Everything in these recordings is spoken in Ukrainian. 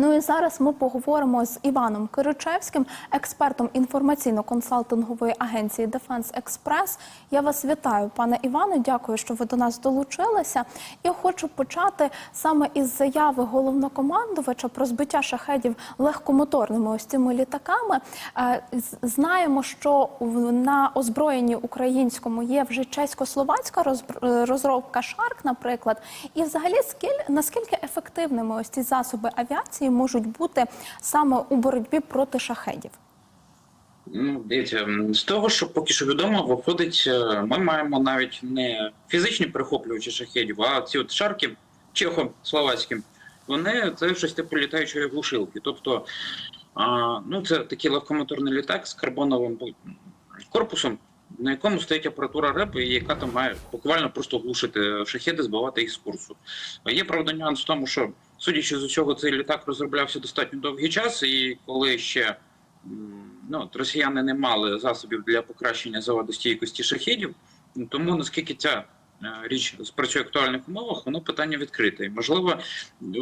Ну і зараз ми поговоримо з Іваном Киричевським, експертом інформаційно-консалтингової агенції Дефенс Експрес. Я вас вітаю, пане Іване. Дякую, що ви до нас долучилися. Я хочу почати саме із заяви головнокомандувача про збиття шахедів легкомоторними ось цими літаками. Е, Знаємо, що на озброєнні українському є вже чесько-словацька е, розробка Шарк, наприклад. І взагалі скіль- наскільки ефективними ось ці засоби авіації можуть бути саме у боротьбі проти шахедів? Ну, дивіться, з того, що поки що відомо, виходить, е, ми маємо навіть не фізичні перехоплювачі шахедів, а ці от шарки чехо-словацькі, вони це щось типу літаючої глушилки. Тобто, а, ну, це такий легкомоторний літак з карбоновим корпусом, на якому стоїть апаратура РЕП, і яка там має буквально просто глушити шахеди, збивати їх з курсу. Є правда нюанс в тому, що судячи з усього, цей літак розроблявся достатньо довгий час, і коли ще ну, росіяни не мали засобів для покращення заводостійкості шахідів, тому наскільки ця річ спрацює в актуальних умовах, воно питання відкрите. І, можливо,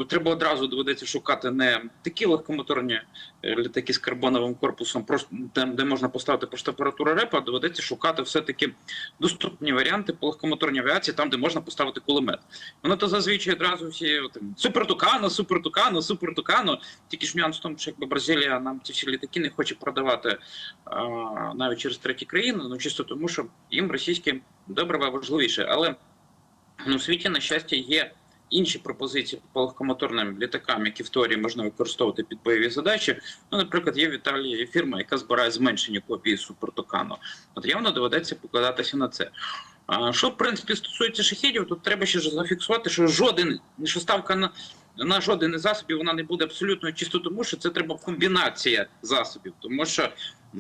треба одразу доведеться шукати не такі легкомоторні е, літаки з карбоновим корпусом, просто де можна поставити просто апаратуру репа, доведеться шукати все-таки доступні варіанти по легкомоторній авіації, там, де можна поставити кулемет. Воно то зазвичай одразу всі там, супер тукано, супер тукано, супер тукано. Тільки ж нюанс в тому, що якби Бразилія нам ці всі літаки не хоче продавати а, навіть через треті країни, ну чисто тому, що їм російське добриво важливіше. Але ну, в світі, на щастя, є інші пропозиції по легкомоторним літакам, які в теорії можна використовувати під бойові задачі. Ну, наприклад, є в Італії фірма, яка збирає зменшені копії супертукану. От явно доведеться покладатися на це. А що в принципі стосується шахідів, тут треба ще ж зафіксувати, що жоден що ставка на, на жоден із засобів вона не буде абсолютно чисто тому, що це треба комбінація засобів. Тому що,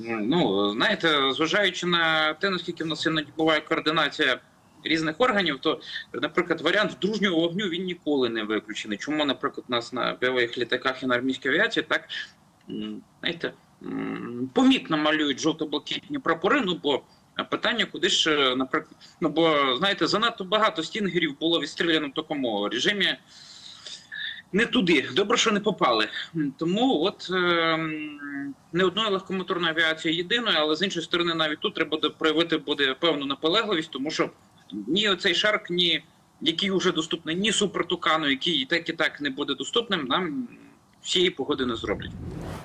ну знаєте, зважаючи на те, наскільки в нас буває координація різних органів, то, наприклад, варіант дружнього вогню він ніколи не виключений. Чому, наприклад, у нас на бойових літаках і на армійській авіації так знаєте, помітно малюють жовто-блакитні прапори, ну бо. Питання, куди ж, наприклад, ну бо знаєте, занадто багато стінгерів було відстріляно в такому режимі. Не туди, добре, що не попали. Тому от ем, не одної легкомоторної авіації єдиної, але з іншої сторони, навіть тут треба проявити буде певну наполегливість, тому що ні оцей шарк, ні який вже доступний, ні супертукану, який і так і так не буде доступним, нам всієї погоди не зроблять.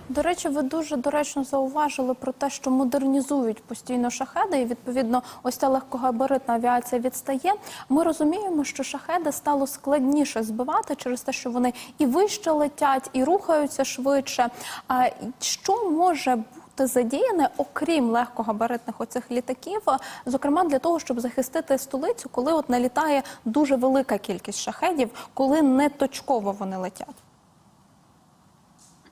До речі, ви дуже доречно зауважили про те, що модернізують постійно шахеди, і відповідно, ось ця легкогабаритна авіація відстає. Ми розуміємо, що шахеди стало складніше збивати через те, що вони і вище летять, і рухаються швидше. А що може бути задіяне, окрім легкогабаритних оцих літаків, зокрема для того, щоб захистити столицю, коли от налітає дуже велика кількість шахедів, коли не точково вони летять?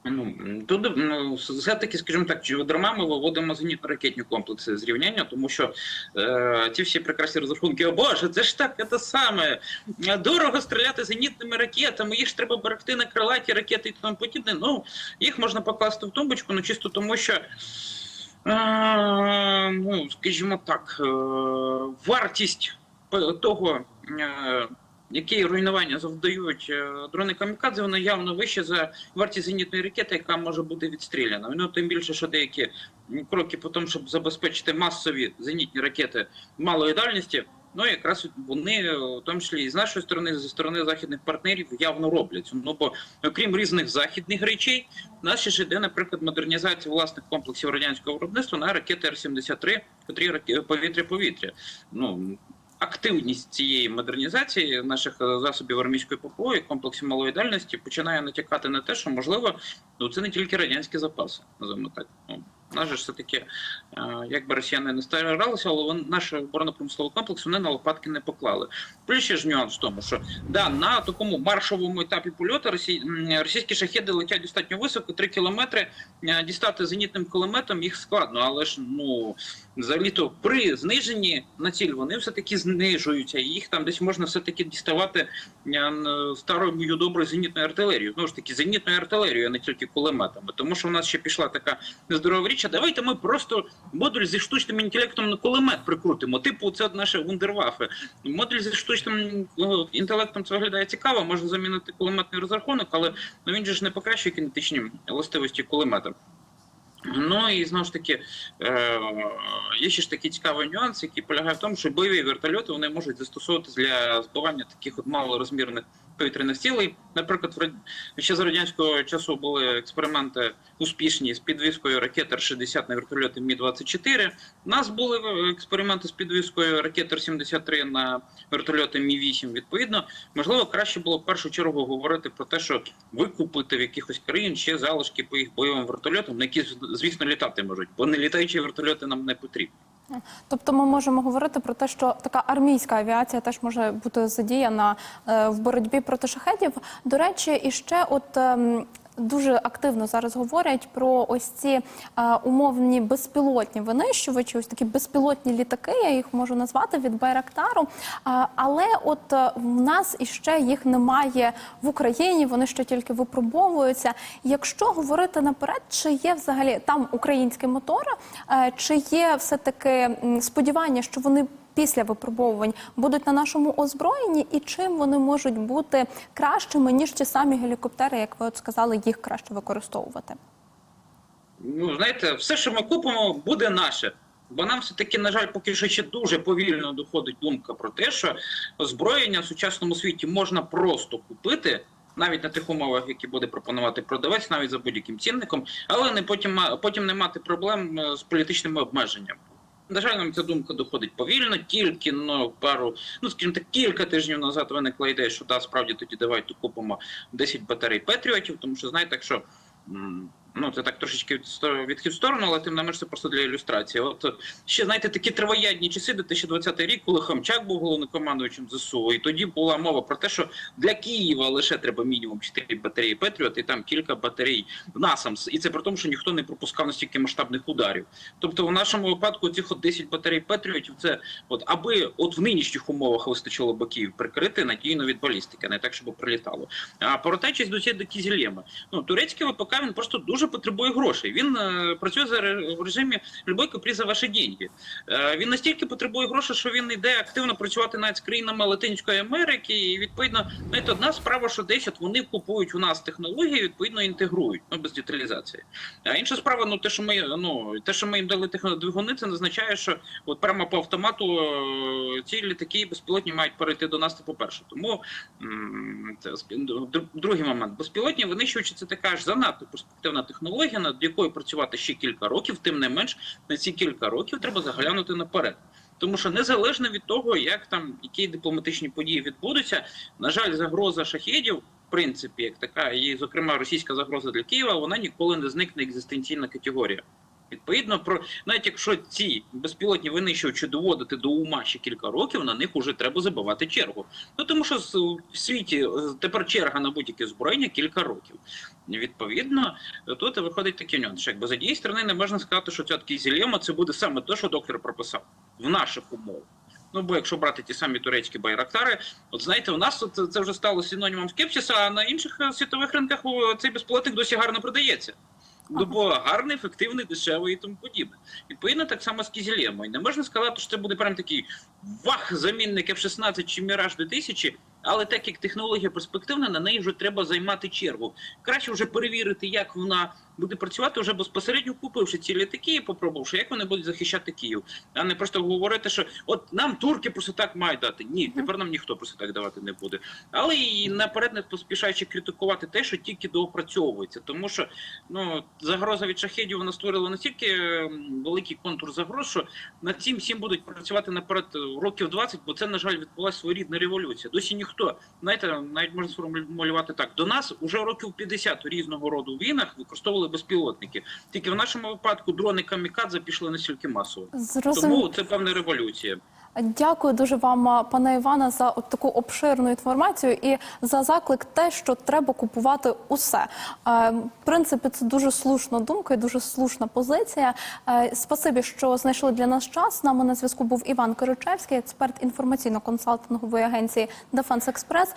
Ну тут ну, все-таки, скажімо так, чи ми виводимо зенітно-ракетні комплекси з рівняння, тому що е, ті всі прекрасні розрахунки, о Боже, це ж так, це саме дорого стріляти зенітними ракетами, їх ж треба берегти на крилаті ракети і тому подібне. Ну їх можна покласти в тумбочку, ну чисто тому, що. Е, ну, скажімо так, е, вартість того, е, які руйнування завдають е, дрони камікадзе, вона явно вища за вартість зенітної ракети, яка може бути відстріляна. Ну тим більше, що деякі кроки по тому, щоб забезпечити масові зенітні ракети малої дальності. Ну якраз вони, е, в тому числі і з нашої сторони, зі сторони західних партнерів, явно роблять. Ну бо окрім різних західних речей, ще ж йде, наприклад, модернізація власних комплексів радянського виробництва на ракети Р-73, котрі повітря-повітря. Ну активність цієї модернізації наших е, засобів армійської ППО і комплексів малої дальності починає натякати на те, що можливо ну це не тільки радянські запаси, називаємо так. Же ж все-таки, е, як би росіяни не старалися, але вони, наш оборонно-промисловий комплекс вони на лопатки не поклали. Плюс ще ж нюанс в тому, що да, на такому маршовому етапі польоту росі... російські шахеди летять достатньо високо, 3 кілометри. Е, Дістати зенітним кулеметом їх складно, але ж ну взагалі-то при зниженні на ціль вони все-таки знижуються, і їх там десь можна все-таки діставати е, старою доброю зенітною артилерією. Знову ж таки, зенітною артилерією, а не тільки кулеметами. Тому що в нас ще пішла така нездорова річ, а давайте ми просто модуль зі штучним інтелектом на кулемет прикрутимо. Типу, це наше вундервафе. Модуль зі штучним ну, інтелектом це виглядає цікаво, можна замінити кулеметний розрахунок, але ну, він же ж не покращує кінетичні властивості кулемета. Ну і знову ж таки, е, є ще ж такий цікавий нюанс, який полягає в тому, що бойові вертольоти вони можуть застосовуватися для збивання таких от малорозмірних повітряних цілей. Наприклад, ще за радянського часу були експерименти успішні з підвіскою ракет Р-60 на вертольоти Мі-24. У нас були експерименти з підвіскою ракет Р-73 на вертольоти Мі-8. Відповідно, можливо, краще було в першу чергу говорити про те, що викупити в якихось країн ще залишки по їх бойовим вертольотам, на які, звісно, літати можуть, бо не літаючі вертольоти нам не потрібні. Тобто ми можемо говорити про те, що така армійська авіація теж може бути задіяна е, в боротьбі проти шахедів. До речі, і ще от. Дуже активно зараз говорять про ось ці е, умовні безпілотні винищувачі, ось такі безпілотні літаки, я їх можу назвати від Байрактару. А, але от е, в нас іще їх немає в Україні, вони ще тільки випробовуються. Якщо говорити наперед, чи є взагалі там українські мотори, е, чи є все таки сподівання, що вони після випробовувань будуть на нашому озброєнні, і чим вони можуть бути кращими ніж ті самі гелікоптери, як ви от сказали, їх краще використовувати? Ну, знаєте, все, що ми купимо, буде наше. Бо нам все-таки, на жаль, поки що ще дуже повільно доходить думка про те, що озброєння в сучасному світі можна просто купити, навіть на тих умовах, які буде пропонувати продавець, навіть за будь-яким цінником, але не потім, потім не мати проблем е, з політичними обмеженнями. На жаль, нам ця думка доходить повільно, тільки ну, пару, ну скажімо так, кілька тижнів назад виникла ідея, що да, справді тоді давайте купимо 10 батарей Петріотів, тому що знаєте, м, ну це так трошечки відхід в сторону, але тим не менш це просто для ілюстрації. От е, ще знаєте такі тривоядні часи, 2020 рік, коли Хамчак був головнокомандуючим ЗСУ, і тоді була мова про те, що для Києва лише треба мінімум 4 батареї Петріот і там кілька батарей НАСАМС. І це при тому, що ніхто не пропускав настільки масштабних ударів. Тобто, в нашому випадку цих от 10 батарей Петріотів, це от аби от в нинішніх умовах вистачило бо Київ прикрити надійно від балістики, не так, щоб прилітало. А повертаючись до цієї до Кізілєма, ну турецький ВПК він просто дуже потребує грошей. Він е, працює за в режимі любой капрі за ваші деньги. Е, він настільки потребує грошей, що він йде активно працювати навіть з країнами Латинської Америки. І відповідно, знаєте, одна справа, що десь вони купують у нас технології, відповідно інтегрують ну без деталізації. А інша справа, ну те, що ми ну те, що ми їм дали технодвигуни, це не означає, що от прямо по автомату е, ці літаки безпілотні мають перейти до нас. Це по-перше. Тому це другий момент. Безпілотні винищувачі це така ж занадто перспективна технологія, над якою працювати ще кілька років. Тим не менш, на ці кілька років треба заглянути наперед. Тому що незалежно від того, як там які дипломатичні події відбудуться, на жаль, загроза шахедів, в принципі, як така, і зокрема російська загроза для Києва, вона ніколи не зникне екзистенційна категорія. Відповідно, про навіть якщо ці безпілотні винищувачі доводити до ума ще кілька років, на них уже треба забивати чергу. Ну тому що в світі е, тепер черга на будь-яке зброєння кілька років. Відповідно, тут виходить такий нюанс. Якби з однієї сторони не можна сказати, що ця зілема це буде саме те, що доктор прописав в наших умовах. Ну, бо якщо брати ті самі турецькі байрактари, от знаєте, у нас це, вже стало синонімом скепсиса, а на інших е, світових ринках цей безпілотник досі гарно продається. Ну, бо гарний, ефективний, дешевий і тому подібне. Відповідно, так само з Кізілємою. Не можна сказати, що це буде прям такий вах замінник F-16 чи Міраж 2000, але так як технологія перспективна, на неї вже треба займати чергу. Краще вже перевірити, як вона буде працювати, вже безпосередньо купивши ці літаки і попробувавши, як вони будуть захищати Київ. А не просто говорити, що от нам турки просто так мають дати. Ні, тепер нам ніхто просто так давати не буде. Але і наперед не поспішаючи критикувати те, що тільки доопрацьовується, тому що ну загроза від шахедів вона створила настільки ем, великий контур загроз, що над цим всім будуть працювати наперед е, років 20, бо це на жаль відбулася своєрідна революція. Досі ніхто знаєте, навіть можна сформулювати так. До нас уже років 50 різного роду війнах використовували безпілотники. Тільки в нашому випадку дрони камікадзе пішли настільки масово. Зрозуміло. Тому це певна революція. Дякую дуже вам, пане Івана, за от таку обширну інформацію і за заклик те, що треба купувати усе. Е, В принципі, це дуже слушна думка і дуже слушна позиція. Е, Спасибі, що знайшли для нас час. З нами на зв'язку був Іван Киричевський, експерт інформаційно-консалтингової агенції Дефенс Експрес.